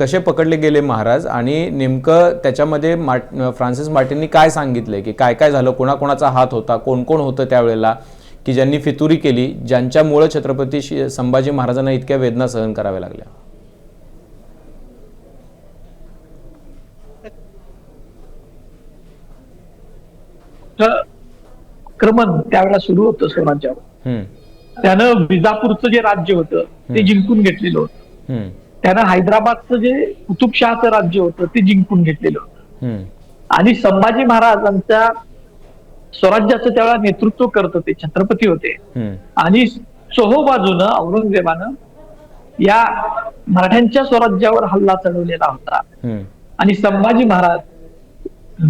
कसे पकडले गेले महाराज आणि नेमकं त्याच्यामध्ये मार्ट फ्रान्सिस मार्टिननी काय सांगितलंय की काय काय झालं कोणाकोणाचा हात होता कोण कोण होतं त्यावेळेला की ज्यांनी फितुरी केली ज्यांच्यामुळं छत्रपती संभाजी महाराजांना इतक्या वेदना सहन कराव्या लागल्या? आक्रमण त्यावेळेला सुरू होतं स्वराज्यावर त्यानं विजापूरचं जे राज्य होतं ते जिंकून घेतलेलं होतं. हम्म, त्यानं हैदराबादचं जे कुतुबशहाचं राज्य होतं ते जिंकून घेतलेलं होतं. आणि संभाजी महाराजांच्या स्वराज्याचं त्यावेळेला नेतृत्व करत होते छत्रपती होते. आणि चोहोबाजूनं औरंगजेबानं या मराठ्यांच्या स्वराज्यावर हल्ला चढवलेला होता. आणि संभाजी महाराज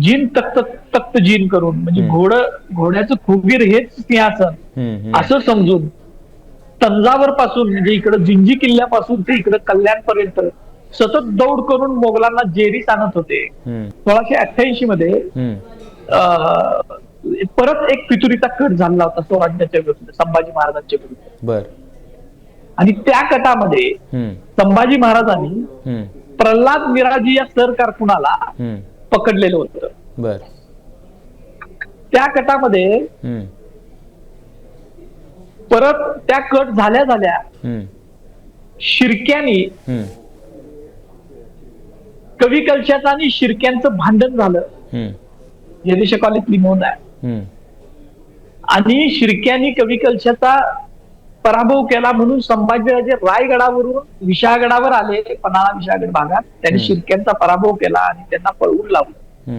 जीन तख्त तख्त जीन करून म्हणजे. घोड घोड्याचं खुबीर हेच सिंहासन. असं समजून तंजावर पासून म्हणजे इकडं जिंजी किल्ल्यापासून ते इकडं कल्याणपर्यंत सतत दौड करून मोगलांना जेरीस आणत होते. सोळाशे अठ्ठ्याऐंशी मध्ये परत एक पितुरीचा कट झाला होता स्वराज्याच्या विरुद्ध संभाजी महाराजांच्या विरुद्ध. बर. आणि त्या कटामध्ये संभाजी महाराजांनी प्रल्हाद मिराजी या सर कारकुनाला पकडलेलं होतं. बर. त्या कटामध्ये परत त्या कट झाल्या झाल्या शिरक्यानी कवी कलशाचं आणि शिरक्यांचं भांडण झालं. हम्म, जयदेशकालीतली नोंद आहे. आणि शिरक्यांनी कवी कलशाचा पराभव केला म्हणून संभाजीराजे रायगडावरून विशाळगडावर आले पन्हाळा विशाळगड भागात. त्यांनी. शिरक्यांचा पराभव केला आणि त्यांना पळवून लावलं.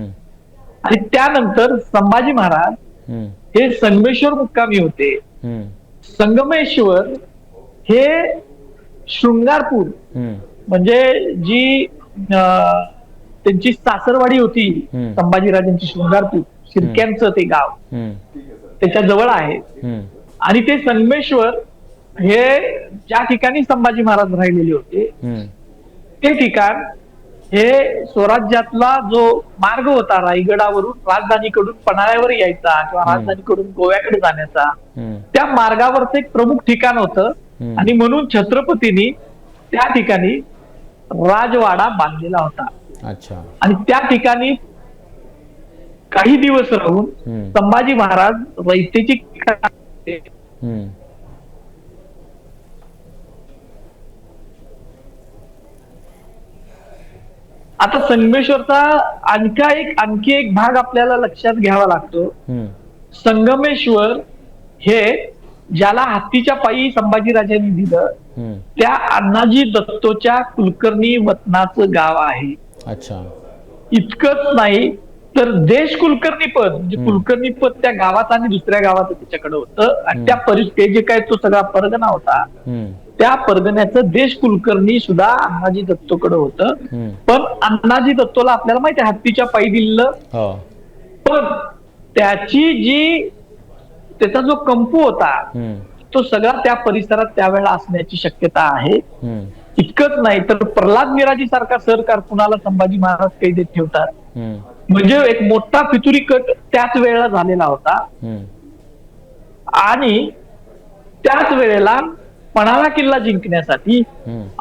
आणि त्यानंतर संभाजी महाराज हे संगमेश्वर मुक्कामी होते. संगमेश्वर हे शृंगारपूर म्हणजे जी त्यांची सासरवाडी होती. संभाजीराजांची शृंगारपूर शिरक्यांचं ते गाव. त्याच्याजवळ आहे. आणि ते संगमेश्वर हे ज्या ठिकाणी संभाजी महाराज राहिलेले होते ते ठिकाण हे स्वराज्यातला जो मार्ग होता रायगडावरून राजधानीकडून पन्हाळ्यावर यायचा किंवा. राजधानीकडून गोव्याकडे जाण्याचा त्या मार्गावरचं एक प्रमुख ठिकाण होतं. आणि म्हणून छत्रपतींनी त्या ठिकाणी राजवाडा बांधलेला होता. अच्छा. आणि त्या ठिकाणी काही दिवस राहून संभाजी महाराज रयतेची आता संगमेश्वरचा आणखा एक आणखी एक भाग आपल्याला लक्षात घ्यावा लागतो. संगमेश्वर हे ज्याला हत्तीच्या पायी संभाजीराजांनी दिलं त्या अण्णाजी दत्तोच्या कुलकर्णी वतनाचं गाव आहे. अच्छा. इतकंच नाही तर देश कुलकर्णी पद म्हणजे. कुलकर्णी पद त्या गावात आणि दुसऱ्या गावात त्याच्याकडे होतं. आणि. त्या परि ते जे काय तो सगळा परगणा होता त्या परगण्याचं देश कुलकर्णी सुद्धा अण्णाजी दत्तोकडे होतं. पण अण्णाजी दत्तोला आपल्याला माहिती आहे हत्तीच्या पायी दिलं हो. पण त्याची जी त्याचा जो कंपू होता तो सगळा त्या परिसरात त्यावेळेला असण्याची शक्यता आहे. इतकंच नाही तर प्रल्हाद मिराजी सारखा सर कारकुनाला संभाजी महाराज कैदेत ठेवतात. म्हणजे एक मोठा फितुरी कट त्याच वेळेला झालेला होता. आणि त्याच वेळेला पन्हाळा किल्ला जिंकण्यासाठी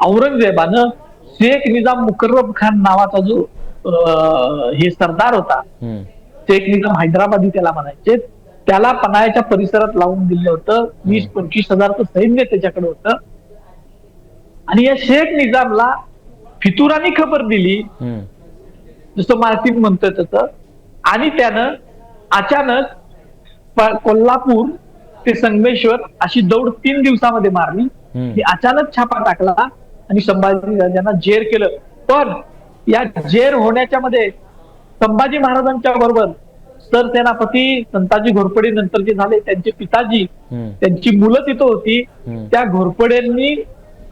औरंगजेबानं शेख निजाम मुकर्रब खान नावाचा जो हे सरदार होता शेख निजाम हैदराबादी त्याला म्हणायचे. त्याला पन्हाळ्याच्या परिसरात लावून दिलं होतं. वीस पंचवीस हजारचं सैन्य त्याच्याकडे होतं. आणि या शेख निजामला फितुरानी खबर दिली. जसं मार्टिन म्हणतोय तसं. आणि त्यानं अचानक कोल्हापूर ते संगमेश्वर अशी दौड तीन दिवसामध्ये मारली. की अचानक छापा टाकला आणि संभाजी राजांना जेर केलं. पण या जेर होण्याच्या मध्ये संभाजी महाराजांच्या बरोबर सरसेनापती संताजी घोरपडे नंतर जे झाले त्यांचे पिताजी त्यांची मुलं तिथं होती. त्या घोरपड्यांनी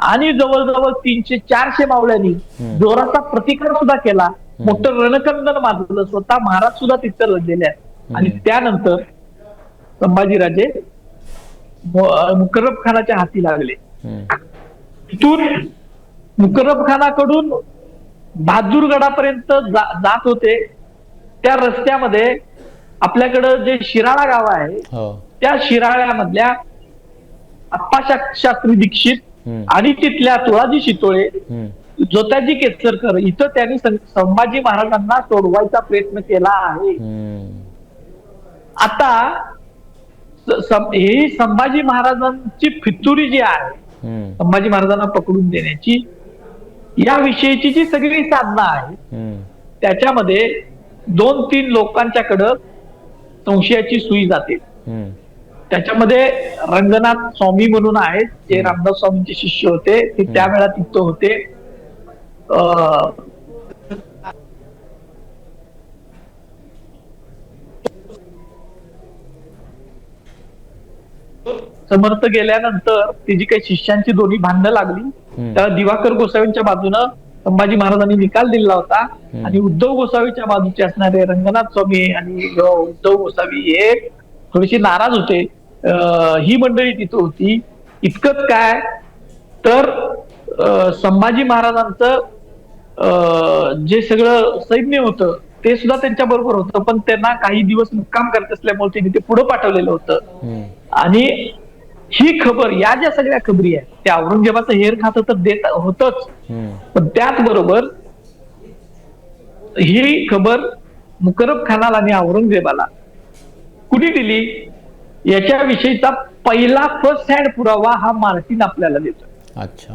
आणि जवळजवळ तीनशे चारशे मावळ्यांनी. जोराचा प्रतिकार सुद्धा केला. मोठं रणकंदन माजलं. स्वतः महाराज सुद्धा तिथं लढलेले आहेत. आणि. त्यानंतर संभाजीराजे मुकर्रब खानाच्या हाती लागले. तिथून मुकर्रब खानाकडून बहादूरगडापर्यंत जा- जात होते. त्या रस्त्यामध्ये आपल्याकडं जे शिराळा गाव आहे हो. त्या शिराळ्यामधल्या आप्पा शा- शास्त्री दीक्षित आणि तिथल्या तुळाजी शितोळे जोताजी केसरकर इथं त्यांनी संभाजी महाराजांना सोडवायचा प्रयत्न केला आहे. आता स- ही संभाजी महाराजांची फितुरी जी आहे. संभाजी महाराजांना पकडून देण्याची या विषयीची जी सगळी साधना आहे. त्याच्यामध्ये दोन तीन लोकांच्याकडं संशयाची सुई जाते. त्याच्यामध्ये रंगनाथ स्वामी म्हणून आहेत जे रामदास स्वामींचे शिष्य होते ते त्यावेळा तिथं होते समर्थ गेल्यानंतर ती जी काही शिष्यांची दोन्ही भांडणं लागली. त्याला दिवाकर गोसावींच्या बाजूनं संभाजी महाराजांनी निकाल दिला होता. आणि उद्धव गोसावीच्या बाजूचे असणारे रंगनाथ स्वामी आणि उद्धव गोसावी हे थोडीशी नाराज होते ही मंडळी तिथं होती. इतकंच काय? तर संभाजी महाराजांचं जे सगळं सैन्य होतं ते सुद्धा त्यांच्या बरोबर होतं. पण त्यांना काही दिवस मुक्काम करत असल्यामुळे त्यांनी ते पुढे पाठवलेलं होतं. आणि ही खबर या ज्या सगळ्या खबरी आहेत त्या औरंगजेबाचं हेर खातं तर देत होतच. पण त्याचबरोबर ही खबर मुकरब खानाला आणि औरंगजेबाला कुणी दिली? याच्याविषयीचा पहिला फर्स्ट हँड पुरावा हा मार्टिन आपल्याला देतो अच्छा.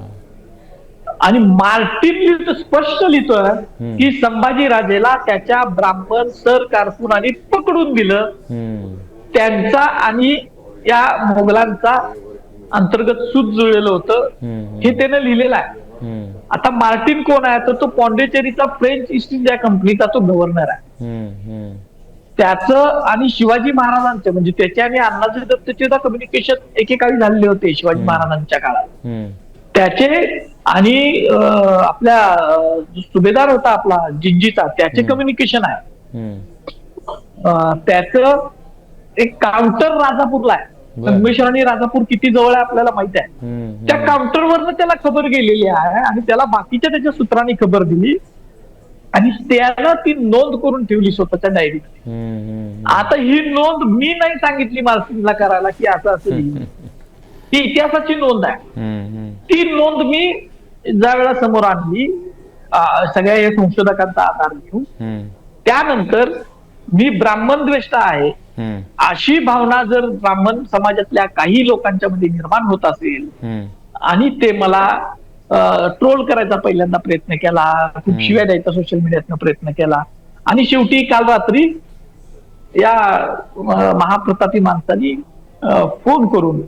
आणि मार्टिन लिहितो स्पष्ट लिहितोय की संभाजी राजेला त्याच्या ब्राह्मण सर कारकुनाने पकडून दिलं. त्यांचा आणि या मोगलांचा अंतर्गत सूत जुळलेलं होतं. हे त्यानं लिहिलेलं आहे. आता मार्टिन कोण आहे तर तो पॉंडेचेरीचा फ्रेंच ईस्ट इंडिया कंपनीचा तो गव्हर्नर आहे. त्याचं आणि शिवाजी महाराजांचं म्हणजे त्याचे आणि अण्णाजी दत्तचे कम्युनिकेशन एकेकाळी झालेले होते शिवाजी महाराजांच्या काळात. त्याचे आणि आपल्या सुभेदार होता आपला जिंजीचा त्याचे कम्युनिकेशन आहे त्याचं एक काउंटर राजापूरला आहे. संगमेश्वर आणि राजापूर किती जवळ आहे आपल्याला माहीत आहे. त्या काउंटरवरनं त्याला खबर गेलेली आहे आणि त्याला बाकीच्या त्याच्या सूत्रांनी खबर दिली आणि त्यानं ती नोंद करून ठेवली स्वतःच्या डायरीत. आता ही नोंद मी नाही सांगितली मार्टिनला करायला की असं असं. ही इतिहासाची नोंद आहे. ती नोंद मी ज्या वेळा समोर आणली सगळ्या या संशोधकांचा आधार घेऊन. त्यानंतर मी ब्राह्मण द्वेष्टा आहे. अशी भावना जर ब्राह्मण समाजातल्या काही लोकांच्या मध्ये निर्माण होत असेल. आणि ते मला ट्रोल करायचा पहिल्यांदा प्रयत्न केला खूप शिव्या द्यायचा सोशल मीडियातनं प्रयत्न केला आणि शेवटी काल रात्री या महाप्रतापी माणसानी फोन करून.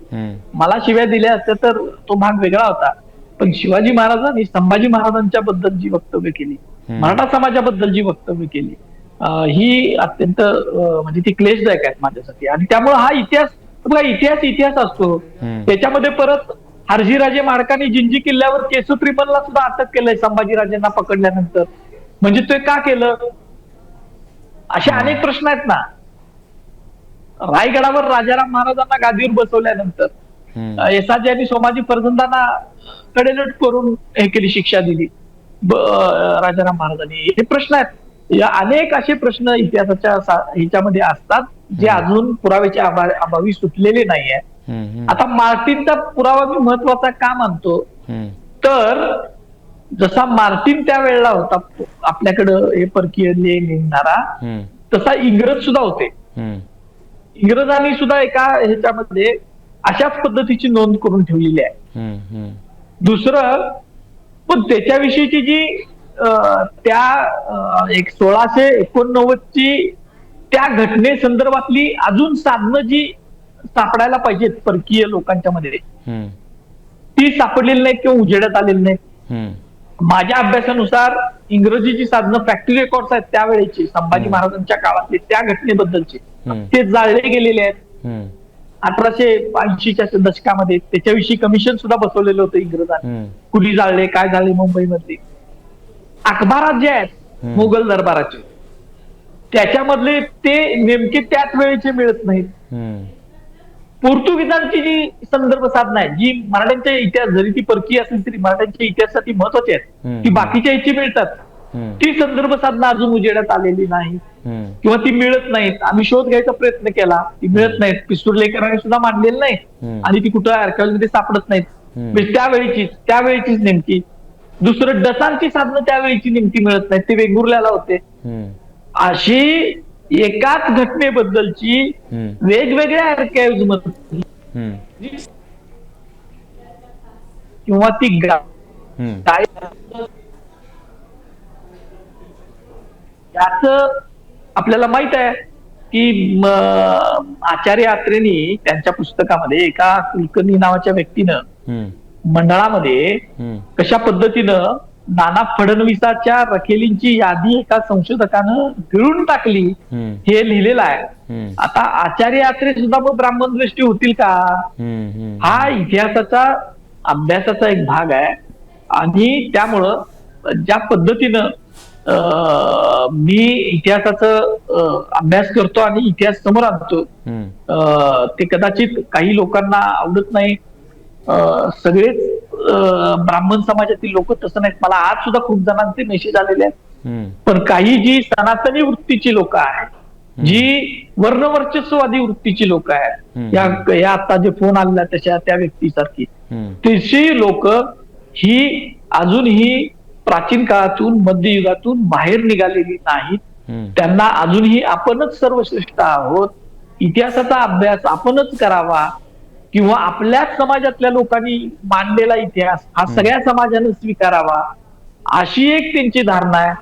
मला शिव्या दिल्या असत्या तर तो भाग वेगळा होता पण शिवाजी महाराजांनी संभाजी महाराजांच्या बद्दल जी वक्तव्य केली. मराठा समाजाबद्दल जी वक्तव्य केली ही अत्यंत म्हणजे ती क्लेशदायक आहेत माझ्यासाठी. आणि त्यामुळे हा इतिहास बघा इतिहास इतिहास असतो. त्याच्यामध्ये परत हरजीराजे माडकांनी जिंजी किल्ल्यावर केसू त्रिमलला सुद्धा अटक केलंय संभाजीराजेंना पकडल्यानंतर. म्हणजे ते का केलं? असे अनेक प्रश्न आहेत ना. रायगडावर राजाराम महाराजांना गादीवर बसवल्यानंतर. येसाजी आणि सोमाजी फर्जंदांना कडेलट करून हे केली शिक्षा दिली. राजाराम महाराजांनी. हे प्रश्न आहेत. या अनेक असे प्रश्न इतिहासाच्या ह्याच्यामध्ये असतात जे अजून पुराव्याच्या अभा- अभावी सुटलेले नाही आहे हम्म. हम्म. आता मार्टिनचा पुरावा मी महत्त्वाचा का मानतो. तर जसा मार्टिन त्या वेळेला होता आपल्याकडं हे परकीय ले निघणारा. तसा इंग्रज सुद्धा होते. इंग्रजांनी सुद्धा एका ह्याच्यामध्ये अशाच पद्धतीची नोंद करून ठेवलेली आहे. दुसरं पण त्याच्याविषयीची जी त्या एक सोळाशे एकोणनव्वद ची त्या घटने संदर्भातली अजून साधनं जी सापडायला पाहिजेत परकीय लोकांच्या मध्ये. ती सापडलेली नाहीत किंवा उजेडात आलेली हम्म. माझ्या अभ्यासानुसार इंग्रजीची साधनं फॅक्टरी रेकॉर्ड्स आहेत त्यावेळेची संभाजी महाराजांच्या काळातले त्या घटनेबद्दलचे. ते जाळले गेलेले आहेत. अठराशे ऐंशीच्या दशकामध्ये त्याच्याविषयी कमिशन सुद्धा बसवलेलं होतं इंग्रजांनी. कुली जाळले काय झाले मुंबईमध्ये अखबारात जे आहेत. मुघल दरबाराचे त्याच्यामधले ते नेमके त्याच वेळेचे मिळत नाहीत. पोर्तुगीजांची जी संदर्भ साधना आहे जी मराठ्यांच्या इतिहास जरी ती परकीय असेल तरी मराठ्यांच्या इतिहासासाठी महत्वाची आहेत. ती बाकीच्या ह्याची मिळतात. ती संदर्भ साधना अजून उजेडात आलेली नाही. किंवा ती मिळत नाहीत आम्ही शोध घ्यायचा प्रयत्न केला ती मिळत नाहीत पिस्तुर्लेकरांनी सुद्धा मांडलेली नाही. आणि ती कुठं archive मध्ये सापडत नाहीत. म्हणजे त्यावेळीचीच त्यावेळीचीच नेमकी दुसरं डसांची साधनं त्यावेळीची नेमकी मिळत नाही ते वेंगुर्ल्याला होते. अशी एकाच घटनेबद्दलची वेगवेगळ्या archives मध्ये किंवा ती गा- हम्म, काय याच आपल्याला माहीत आहे की आचार्य आत्रेनी त्यांच्या पुस्तकामध्ये एका कुलकर्णी नावाच्या व्यक्तीनं मंडळामध्ये कशा पद्धतीनं नाना फडणवीसाच्या रखेलींची यादी एका संशोधकानं गिळून टाकली हे लिहिलेलं आहे. आता आचार्य आत्रे सुद्धा मग ब्राह्मण दृष्टी होतील का? हा इतिहासाचा अभ्यासाचा एक भाग आहे. आणि त्यामुळं ज्या पद्धतीनं मी इतिहासाचं अभ्यास करतो आणि इतिहास समोर आणतो ते कदाचित काही लोकांना आवडत नाही. सगळेच ब्राह्मण समाजातील लोक तसं नाहीत. मला आज सुद्धा खूप जणांचे मेसेज आलेले आहेत. पण काही जी सनातनी वृत्तीची लोक आहेत जी वर्णवर्चस्ववादी वृत्तीची लोक आहेत. या आता जे फोन आलेला तशा त्या व्यक्तीसारखी. तशी लोक ही अजूनही प्राचीन काळातून मध्ययुगातून बाहेर निघालेली नाहीत. त्यांना अजूनही आपणच सर्वश्रेष्ठ आहोत. इतिहासाचा अभ्यास आपणच करावा. किंवा आपल्याच समाजातल्या लोकांनी मांडलेला इतिहास हा सगळ्या समाजाने स्वीकारावा अशी एक त्यांची धारणा आहे.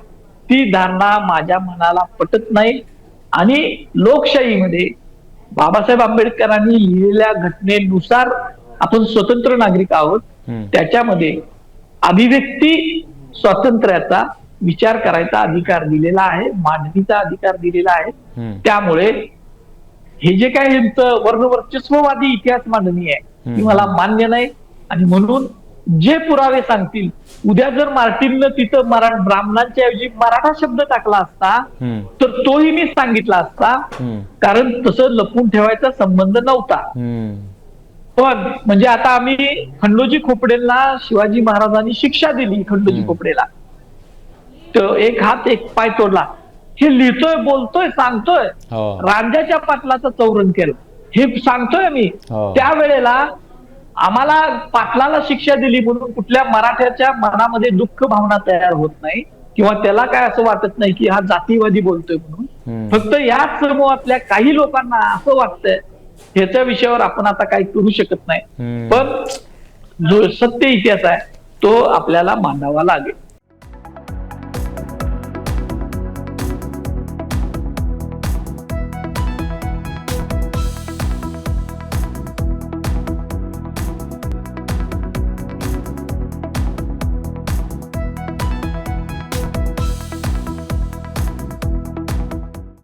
ती धारणा माझ्या मनाला पटत नाही. आणि लोकशाहीमध्ये बाबासाहेब आंबेडकरांनी लिहिलेल्या घटनेनुसार आपण स्वतंत्र नागरिक आहोत. त्याच्यामध्ये अभिव्यक्ती स्वातंत्र्याचा विचार करायचा अधिकार दिलेला आहे मांडणीचा अधिकार दिलेला आहे. त्यामुळे हे जे काय वर्णवर्चस्ववादी इतिहास मांडणी आहे ती. मला मान्य नाही. आणि म्हणून जे पुरावे सांगतील उद्या जर मार्टिननं तिथं मरा ब्राह्मणांच्या ऐवजी मराठा शब्द टाकला असता तर तोही मी सांगितला असता कारण तसं लपून ठेवायचा संबंध नव्हता. पण म्हणजे आता आम्ही खंडोजी खोपडेला शिवाजी महाराजांनी शिक्षा दिली खंडोजी. खोपडेला. तर एक हात एक पाय तोडला. हे लिहितोय बोलतोय सांगतोय. हो. रांजाच्या पाटलाचं चौरण केलं. हे सांगतोय मी. हो. त्यावेळेला आम्हाला पाटलाला शिक्षा दिली म्हणून कुठल्या मराठ्याच्या मनामध्ये दुःख भावना तयार होत नाही किंवा त्याला काय असं वाटत नाही की हा जातीवादी बोलतोय म्हणून. फक्त याच समूहातल्या काही लोकांना असं वाटतंय. ह्याच्या विषयावर आपण आता काही करू शकत नाही. पण जो सत्य इतिहास आहे तो आपल्याला मांडावा लागेल.